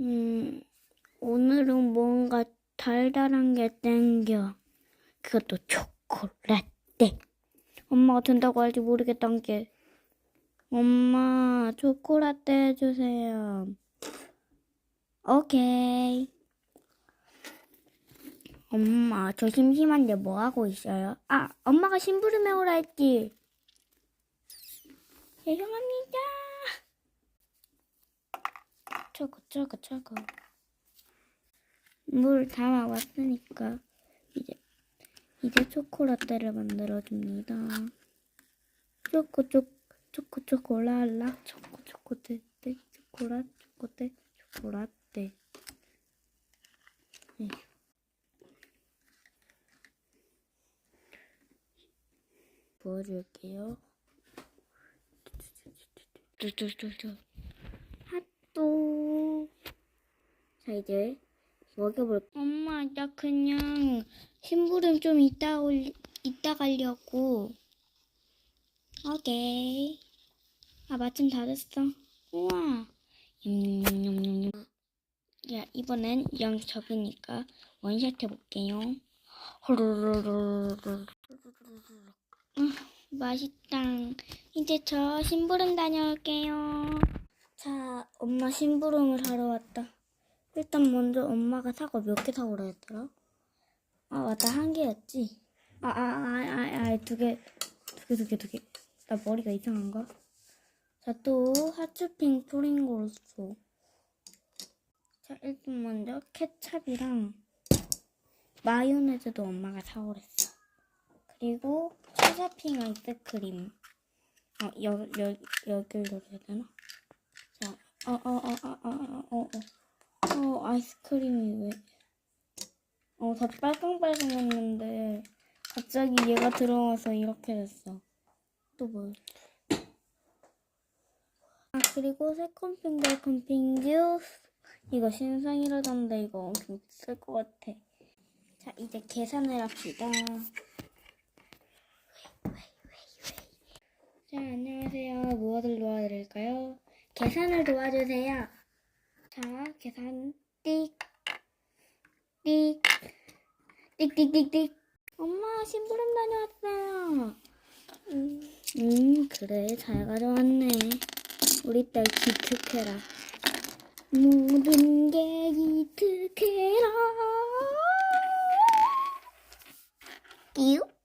음, 오늘은 뭔가 달달한 게 땡겨. 그것도 초콜라떼. 엄마가 된다고 할지 모르겠단 게. 엄마, 초콜라떼 해주세요. 오케이. 엄마, 저 심심한데 뭐 하고 있어요? 아, 엄마가 심부름 해 오라 했지. 죄송합니다. 저거, 저거, 저거. 물 담아왔으니까 이제 이제 초콜라떼를 만들어줍니다. 초코 초 초코 초콜랄라 초코 초코떼 초콜라 초코떼 초콜라떼. 네. 부어줄게요. 뚜뚜뚜뚜. 핫도. 자 이제 먹여볼. 엄마 나 그냥 심부름 좀 이따 올 이따 가려고. 오케이. 아 마침 다 됐어. 우와. 야 이번엔 영 적으니까 원샷 해볼게요. 호로로로로로. 음, 맛있다. 이제 저 심부름 다녀올게요. 자, 엄마 심부름을 하러 왔다. 일단 먼저 엄마가 사과 몇 개 사오라 했더라? 아, 맞다. 한 개였지? 아, 아, 아, 아 아 아 아 두 개 두 개 두 개 두 개 나 머리가 이상한가? 자, 또, 하츄핑 프링고로스. 자, 일단 먼저 케찹이랑 마요네즈도 엄마가 사오랬어. 그리고 차샤핑 아이스크림. 어, 여, 여, 여기로 해야 되나? 자, 어, 어, 어, 어, 어, 어, 어. 아이스크림이 왜? 어, 다 빨강빨강했는데 갑자기 얘가 들어와서 이렇게 됐어. 또 뭘? 아, 그리고 새콤핑 달콤핑 주스. 이거 신상이라던데 이거 엄청 비쌀 것 같아. 자, 이제 계산을 합시다. 자, 안녕하세요. 무엇을 도와드릴까요? 계산을 도와주세요. 자, 계산 띡, 띡, 띡띡띡띡. 엄마, 심부름 다녀왔어요. 음, 음, 그래, 잘 가져왔네. 우리 딸 기특해라. 모든 게 기특해라. 이유?